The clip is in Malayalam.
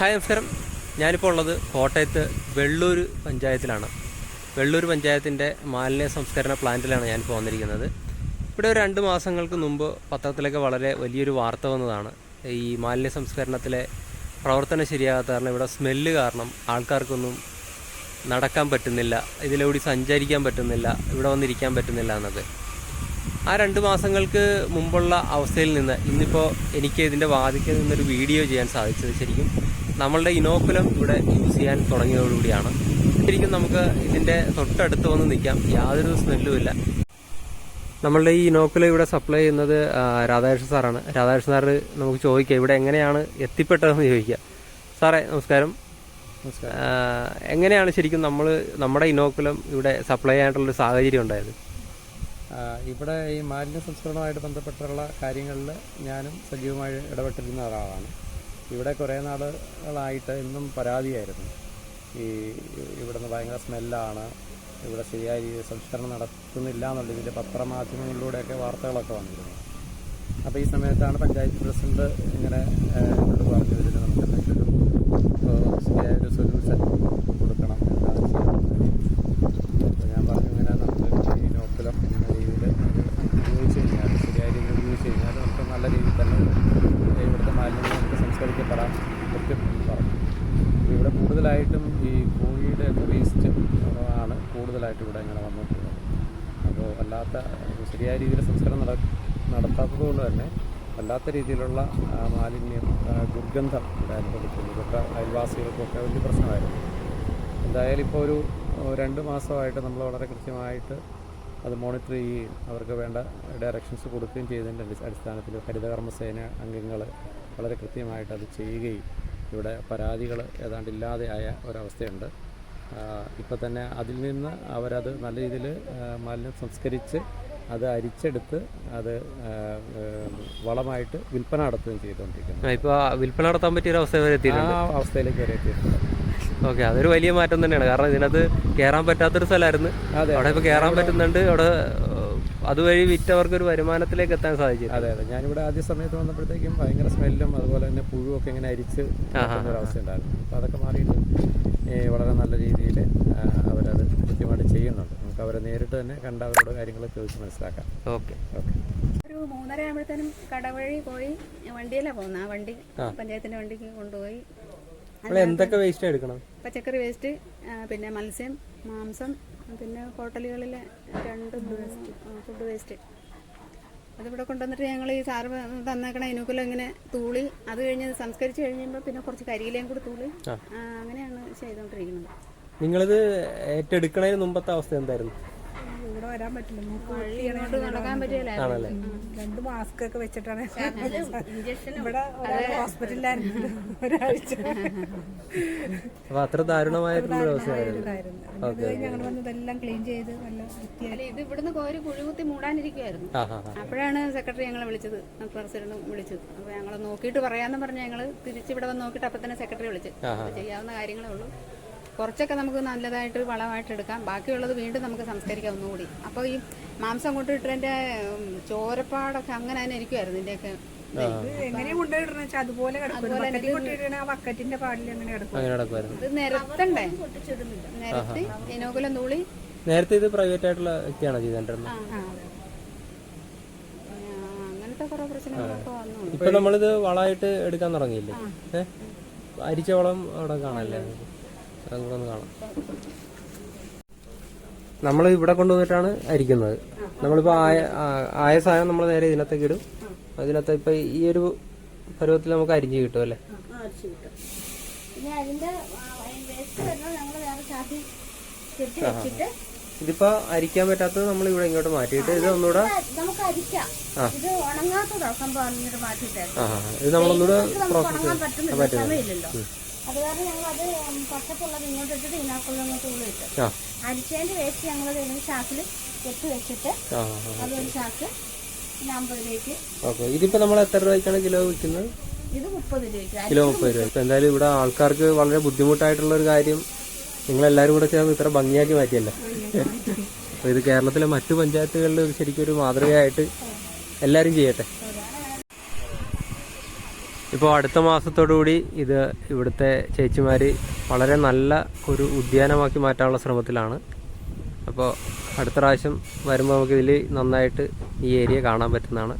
ഹായ് നമസ്കാരം. ഞാനിപ്പോൾ ഉള്ളത് കോട്ടയത്ത് വെള്ളൂർ പഞ്ചായത്തിലാണ്. വെള്ളൂർ പഞ്ചായത്തിന്റെ മാലിന്യ സംസ്കരണ പ്ലാന്റിലാണ് ഞാനിപ്പോൾ വന്നിരിക്കുന്നത്. ഇവിടെ രണ്ട് മാസങ്ങൾക്ക് മുമ്പ് പത്രത്തിലൊക്കെ വളരെ വലിയൊരു വാർത്ത വന്നതാണ്. ഈ മാലിന്യ സംസ്കരണത്തിലെ പ്രവർത്തനം ശരിയാകാത്ത കാരണം ഇവിടെ സ്മെല്ല് കാരണം ആൾക്കാർക്കൊന്നും നടക്കാൻ പറ്റുന്നില്ല ഇതിലൂടെ സഞ്ചരിക്കാൻ പറ്റുന്നില്ല ഇവിടെ വന്നിരിക്കാൻ പറ്റുന്നില്ല എന്നൊക്കെ ആ രണ്ട് മാസങ്ങൾക്ക് മുമ്പുള്ള അവസ്ഥയിൽ നിന്ന് ഇന്നിപ്പോൾ എനിക്ക് ഇതിന്റെ വാദിക്കൽ നിന്നൊരു വീഡിയോ ചെയ്യാൻ സാധിച്ചത് ശരിക്കും നമ്മളുടെ ഇനോക്കുലം ഇവിടെ യൂസ് ചെയ്യാൻ തുടങ്ങിയതോടുകൂടിയാണ്. ശരിക്കും നമുക്ക് ഇതിന്റെ തൊട്ടടുത്ത് വന്ന് നിൽക്കാം. യാതൊരു സ്മെല്ലുമില്ല നമ്മളുടെ ഈ ഇനോക്കുലം ഇവിടെ സപ്ലൈ ചെയ്യുന്നത് രാധാകൃഷ്ണൻ സാറാണ്. രാധാകൃഷ്ണൻ സാറ് നമുക്ക് ചോദിക്കാം ഇവിടെ എങ്ങനെയാണ് എത്തിപ്പെട്ടതെന്ന് ചോദിക്കാം. സാറേ നമസ്കാരം. നമസ്കാരം. എങ്ങനെയാണ് ശരിക്കും നമ്മൾ നമ്മുടെ ഇനോക്കുലം ഇവിടെ സപ്ലൈ ചെയ്യാനായിട്ടുള്ളൊരു സാഹചര്യം ഉണ്ടായത്? ഇവിടെ ഈ മാലിന്യ സംസ്കരണവുമായിട്ട് ബന്ധപ്പെട്ടുള്ള കാര്യങ്ങളിൽ ഞാനും സജീവമായി ഇടപെട്ടിരുന്ന ഒരാളാണ്. ഇവിടെ കുറേ നാളുകളായിട്ട് ഇന്നും പരാതിയായിരുന്നു. ഈ ഇവിടുന്ന് ഭയങ്കര സ്മെല്ലാണ്. ഇവിടെ ശരിയായ രീതിയിൽ സംസ്കരണം നടത്തുന്നില്ല എന്നുള്ള ഇതിൽ പത്രമാധ്യമങ്ങളിലൂടെയൊക്കെ വാർത്തകളൊക്കെ വന്നിരുന്നു. അപ്പോൾ ഈ സമയത്താണ് പഞ്ചായത്ത് പ്രസിഡന്റ് ഇങ്ങനെ ആ, പറഞ്ഞു വരുന്നത് നമുക്ക് എന്തെങ്കിലും ഒരു ശരിയായ ഒരു സൊല്യൂഷൻ കൊടുക്കണം എന്താണ് ചെയ്യാൻ അപ്പോൾ ഞാൻ പറഞ്ഞു ഇങ്ങനെ നമുക്ക് ഈ നോക്കുലം എന്ന രീതിയിൽ ഉപയോഗിച്ച് കഴിഞ്ഞാൽ ശരിയായ രീതിയിൽ ഉപയോഗിച്ച് കഴിഞ്ഞാൽ നമുക്ക് നല്ല രീതിയിൽ തന്നെ ഇവിടുത്തെ മാലിന്യങ്ങൾ നമുക്ക് സംസ്കരിക്കപ്പെടാം ഒക്കെ പറഞ്ഞു. ഇവിടെ കൂടുതലായിട്ടും ഈ കോഴിയുടെ വേസ്റ്റ് ആണ് കൂടുതലായിട്ട് ഇവിടെ ഇങ്ങനെ വന്നിട്ടുള്ളത് അപ്പോൾ അല്ലാത്ത ശരിയായ രീതിയിൽ സംസ്കരണം നട നടത്താത്തത് കൊണ്ട് തന്നെ വല്ലാത്ത രീതിയിലുള്ള മാലിന്യം ദുർഗന്ധം അനുഭവിക്കുന്നു. ഇതൊക്കെ അയൽവാസികൾക്കൊക്കെ വലിയ പ്രശ്നമായിരുന്നു. എന്തായാലും ഇപ്പോൾ ഒരു രണ്ട് മാസമായിട്ട് നമ്മൾ വളരെ കൃത്യമായിട്ട് അത് മോണിറ്റർ ചെയ്യുകയും അവർക്ക് വേണ്ട ഡയറക്ഷൻസ് കൊടുക്കുകയും ചെയ്തതിന്റെ അടി- അടിസ്ഥാനത്തിൽ ഹരിതകർമ്മസേന അംഗങ്ങൾ വളരെ കൃത്യമായിട്ട് അത് ചെയ്യുകയും ഇവിടെ പരാതികൾ ഏതാണ്ട് ഇല്ലാതെ ആയ ഒരവസ്ഥയുണ്ട്. ഇപ്പോൾ തന്നെ അതിൽ നിന്ന് അവരത് നല്ല രീതിയിൽ മാലിന്യം സംസ്കരിച്ച് അത് അരിച്ചെടുത്ത് അത് വളമായിട്ട് വിൽപ്പന നടത്തുകയും ചെയ്തുകൊണ്ടിരിക്കുന്നു. ഇപ്പോൾ വിൽപ്പന നടത്താൻ പറ്റിയ ഒരു അവസ്ഥ വരെ എത്തിയിട്ടുണ്ട്. ആ അവസ്ഥയിലേക്ക് വരെ എത്തിയിട്ടുണ്ട്. ഓക്കെ അതൊരു വലിയ മാറ്റം തന്നെയാണ്. കാരണം ഇതിനകത്ത് കയറാൻ പറ്റാത്തൊരു സ്ഥലമായിരുന്നു. അതെ അവിടെ ഇപ്പോൾ കയറാൻ പറ്റുന്നുണ്ട്. അവിടെ അതുവഴി വിറ്റവർക്ക് ഒരു വരുമാനത്തിലേക്ക് എത്താൻ സാധിച്ചു അതെ അതെ. ഞാനിവിടെ ആദ്യ സമയത്ത് വന്നപ്പോഴത്തേക്കും ഭയങ്കര സ്മെല്ലും അതുപോലെ തന്നെ പുഴു ഒക്കെ ഇങ്ങനെ അരിച്ച് ഒരു അവസ്ഥ ഉണ്ടായിരുന്നു. അപ്പോൾ അതൊക്കെ മാറിയിട്ട് വളരെ നല്ല രീതിയിൽ അവരത് കൃത്യമായിട്ട് ചെയ്യുന്നുണ്ട്. നമുക്ക് അവരെ നേരിട്ട് തന്നെ കണ്ട അവരോട് കാര്യങ്ങൾ ചോദിച്ച് മനസ്സിലാക്കാം. ഓക്കെ. ഓക്കെ. ഒരു മൂന്നര ആകുമ്പോഴത്തേനും കടവഴി പോയി വണ്ടിയിലാണ് പോകുന്നത് ആ വണ്ടി പഞ്ചായത്തിന്റെ വണ്ടിക്ക് കൊണ്ടുപോയി എന്തൊക്കെ വേസ്റ്റ് എടുക്കണം? പച്ചക്കറി വേസ്റ്റ് പിന്നെ മത്സ്യം മാംസം പിന്നെ ഹോട്ടലുകളിലെ രണ്ട് ഫുഡ് വേസ്റ്റ് അതിവിടെ കൊണ്ടുവന്നിട്ട് ഞങ്ങൾ ഈ സാറ് തന്നേക്കണ ഇനുക്കുലം ഇങ്ങനെ തൂളി അത് കഴിഞ്ഞ് സംസ്കരിച്ച് കഴിയുമ്പോൾ പിന്നെ കുറച്ച് കരിയിലയും കൂടി തൂളി അങ്ങനെയാണ് ചെയ്തുകൊണ്ടിരിക്കുന്നത് നിങ്ങളിത് ഏറ്റെടുക്കണതിന് മുമ്പത്തെ അവസ്ഥ എന്തായിരുന്നു? ഇവിടെ വരാൻ പറ്റില്ല. മൂക്ക് നടക്കാൻ പറ്റില്ല. ആണല്ലേ? രണ്ട് മാസ്ക് ഒക്കെ വെച്ചിട്ടാണ് ഇവിടെ ഹോസ്പിറ്റലിലായിരുന്നു ഒരാഴ്ച. അപ്പോൾ അത്ര അത് ഞങ്ങൾ വന്നതെല്ലാം ക്ലീൻ ചെയ്ത് നല്ല വൃത്തിയായി ഇത് ഇവിടുന്ന് കോരി കുഴികുത്തി ഹാ അപ്പോഴാണ് സെക്രട്ടറി ഞങ്ങളെ വിളിച്ചത്. പ്രസിഡന്റും വിളിച്ചത്. അപ്പൊ ഞങ്ങൾ നോക്കിയിട്ട് പറയാന്ന് പറഞ്ഞ് ഞങ്ങൾ തിരിച്ചിവിടെ വന്ന് നോക്കിയിട്ട് അപ്പൊ തന്നെ സെക്രട്ടറി വിളിച്ചു ചെയ്യാവുന്ന കാര്യങ്ങളേ ഉള്ളൂ. കുറച്ചൊക്കെ നമുക്ക് നല്ലതായിട്ട് വളമായിട്ട് എടുക്കാം. ബാക്കിയുള്ളത് വീണ്ടും നമുക്ക് സംസ്കരിക്കാം ഒന്നുകൂടി. അപ്പോൾ ഈ മാംസം കൊണ്ട് ഇട്ടതിന്റെ ഉം, ചോരപ്പാടൊക്കെ അങ്ങനെ തന്നെ ഇരിക്കുമായിരുന്നു ഇതിന്റെയൊക്കെ ഒക്കെ കൊണ്ടുപോയിടണെന്ന് വെച്ചാൽ അതുപോലെ കിടക്കും. ബക്കറ്റിൽ കൊണ്ടിടണ ആ ബക്കറ്റിന്റെ പാടിൽ അങ്ങനെ കിടക്കും. അങ്ങനെ നടക്കുമായിരുന്നു ഇത് നിരത്തണ്ടേ? നിരത്തി ഇനോകുലം തൂളി. നേരത്തെ ഇത് പ്രൈവറ്റ് ആയിട്ടുള്ള വ്യക്തിയാണോ ഇപ്പൊ നമ്മളിത് വളമായിട്ട് എടുക്കാൻ തുടങ്ങിയില്ലേ? അരിച്ച വളം അവിടെ കാണാല്ലേ അതും കൂടെ ഒന്ന് കാണാം. നമ്മൾ ഇവിടെ കൊണ്ടുവന്നിട്ടാണ് അരിക്കുന്നത്. നമ്മളിപ്പോൾ ആയ ആയ സാധനം നമ്മൾ നേരെ ഇതിനകത്തേക്ക് ഇടും. അതിനകത്ത് ഇപ്പൊ ഈ ഒരു പരുവത്തിൽ നമുക്ക് അരിഞ്ഞു കിട്ടും അല്ലേ? ഇതിപ്പോ അരിക്കാൻ പറ്റാത്തത് നമ്മൾ ഇവിടെ ഇങ്ങോട്ട് മാറ്റിയിട്ട് ഇത് ഒന്നുകൂടെ ഇത് നമ്മളൊന്നുകൂടെ പ്രോസസ് ഉണങ്ങാൻ പറ്റുന്നില്ല അത് കാരണം ഞങ്ങൾ അത് പച്ചപ്പുള്ളത് ഇങ്ങോട്ട് ഇട്ടിട്ട് ഇതിനകത്തുള്ള തൂൾ കിട്ടും അരിച്ചതിന്റെ വേസ്റ്റ് ഞങ്ങൾ ഒരു ചാക്കിൽ കെട്ടി വെച്ചിട്ട് അതൊരു ചാക്ക് അമ്പത് രൂപയ്ക്ക് ഇതിപ്പോ നമ്മൾ എത്ര രൂപയ്ക്കാണ് കിലോ വിൽക്കുന്നത്? ഇത് മുപ്പത് രൂപയ്ക്ക്. കിലോ മുപ്പത് രൂപ. ഇപ്പൊ എന്തായാലും ഇവിടെ ആൾക്കാർക്ക് വളരെ ബുദ്ധിമുട്ടായിട്ടുള്ള ഒരു കാര്യം നിങ്ങൾ എല്ലാവരും കൂടെ ചേർന്ന് ഇത്ര ഭംഗിയാക്കി മാറ്റിയല്ലേ? ഇത് കേരളത്തിലെ മറ്റു പഞ്ചായത്തുകളിൽ ശരിക്കും ഒരു മാതൃകയായിട്ട് എല്ലാവരും ചെയ്യട്ടെ? ഇപ്പോൾ അടുത്ത മാസത്തോടുകൂടി ഇത് ഇവിടുത്തെ ചേച്ചിമാർ വളരെ നല്ല ഒരു ഉദ്യാനമാക്കി മാറ്റാനുള്ള ശ്രമത്തിലാണ്. അപ്പോൾ അടുത്ത പ്രാവശ്യം വരുമ്പോൾ നമുക്കിതിൽ നന്നായിട്ട് ഈ ഏരിയ കാണാൻ പറ്റുന്നതാണ്.